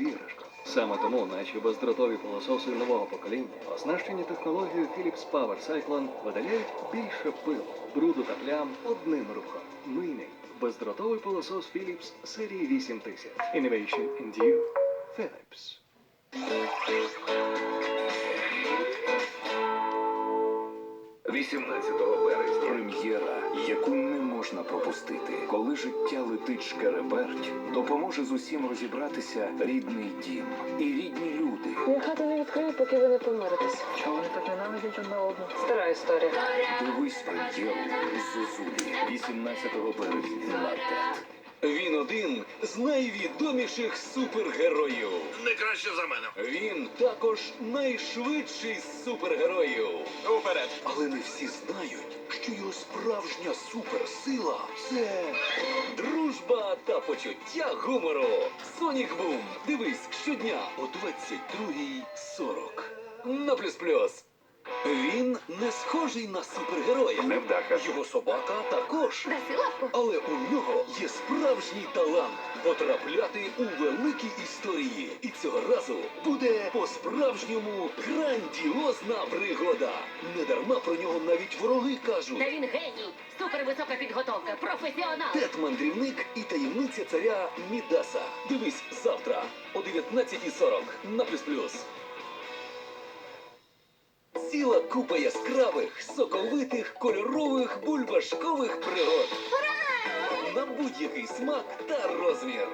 іграшкою. Саме тому наші бездротові пилососи нового покоління, оснащені технологією Philips Power Cyclone, видаляють більше пилу, бруду та плям одним рухом. Мийний бездротовий пилосос Philips серії 8000. Innovation in you. Philips. – 18 березня можна пропустити. Коли життя летить шкереберть, допоможе з усім розібратися рідний дім і рідні люди. Я хату не відкрию, поки ви не помиритесь. Чого вони так ненавидять одне одного? Стара історія. Дивись прем'єру Зозулі 18 березня на ТЕТ. Він один з найвідоміших супергероїв. Краще за мене. Він також найшвидший з супергероїв. Уперед. Але не всі знають, що його справжня суперсила це дружба та почуття гумору. Сонік Бум. Дивись щодня о 22.40. На плюс плюс. Він не схожий на супергероя. Невдаха. Його собака також. Даси лапку. Але у нього є справжній талант потрапляти у великі історії. І цього разу буде по-справжньому грандіозна пригода. Недарма про нього навіть вороги кажуть. Та він геній, супервисока підготовка, професіонал. Тед мандрівник і таємниця царя Мідаса. Дивись завтра о 19.40 на плюс плюс. Ціла купа яскравих, соковитих, кольорових, бульбашкових пригод. На будь-який смак та розмір.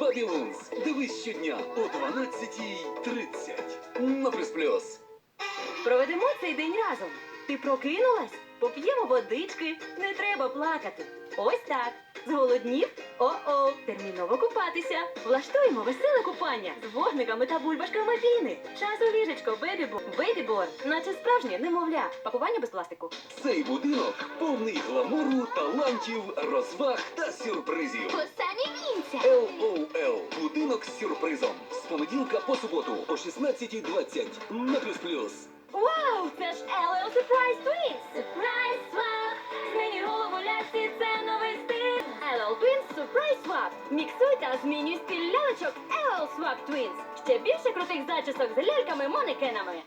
Бабілунс. Дивись щодня о 12.30 на плюс плюс. Проведемо цей день разом. Ти прокинулась? Поп'ємо водички, не треба плакати. Ось так. Зголоднів? О-о, терміново купатися. Влаштуємо веселе купання з вогниками та бульбашками піни. Час у ліжечко, бебібо, бебібор, наче справжнє немовля. Пакування без пластику. Цей будинок повний гламуру, талантів, розваг та сюрпризів. Самі вінця. LOL. Будинок з сюрпризом. З понеділка по суботу о 16.20 на плюс плюс. Вау, це ж LL Surprise Twins! Міксуй та змінюй стиль лялечок LL Swap Twins! Ще більше крутих зачісок з ляльками-монекенами!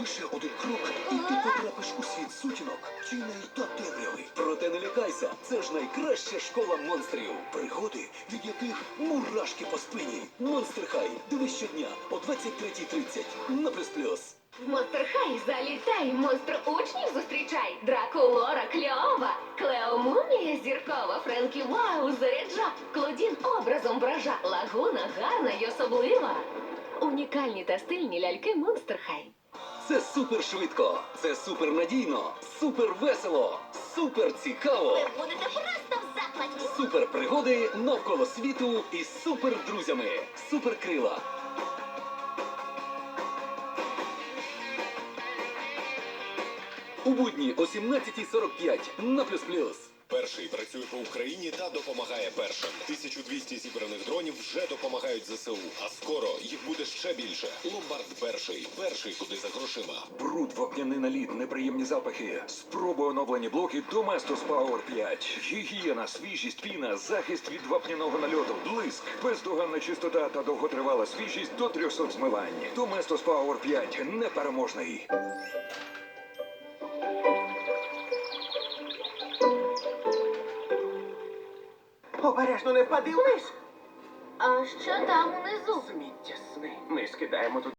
Лише один крок, і ти потрапиш у світ сутінок, тіней та темряви. Проте не лякайся, це ж найкраща школа монстрів. Пригоди, від яких мурашки по спині. Монстр Хай. Дивись щодня о 23.30 на плюс плюс. Монстр Хай, залітай, монстр учнів зустрічай. Дракулора кльова, Клео зіркова, Френкі Вау заряджа, Клодін образом вража, лагуна гарна й особлива. Унікальні та стильні ляльки Монстр Хай. Це супер швидко, це супер надійно, супер весело, супер цікаво. Будете просто в захваті. Супер пригоди навколо світу із супер друзями. Супер крила. У будні о 17.45 на плюс плюс. Перший працює по Україні та допомагає першим. 1200 зібраних дронів вже допомагають ЗСУ. А скоро їх буде ще більше. Ломбард перший. Перший куди за грошима. Бруд, вапняний наліт, неприємні запахи. Спробуй оновлені блоки Domestos Power 5. Гігієна, свіжість, піна, захист від вапняного нальоту, блиск, бездоганна чистота та довготривала свіжість до 300 змивань. Domestos Power 5 непереможний. Обережно не впади вниз. А що там унизу? Сміття сни. Ми скидаємо тут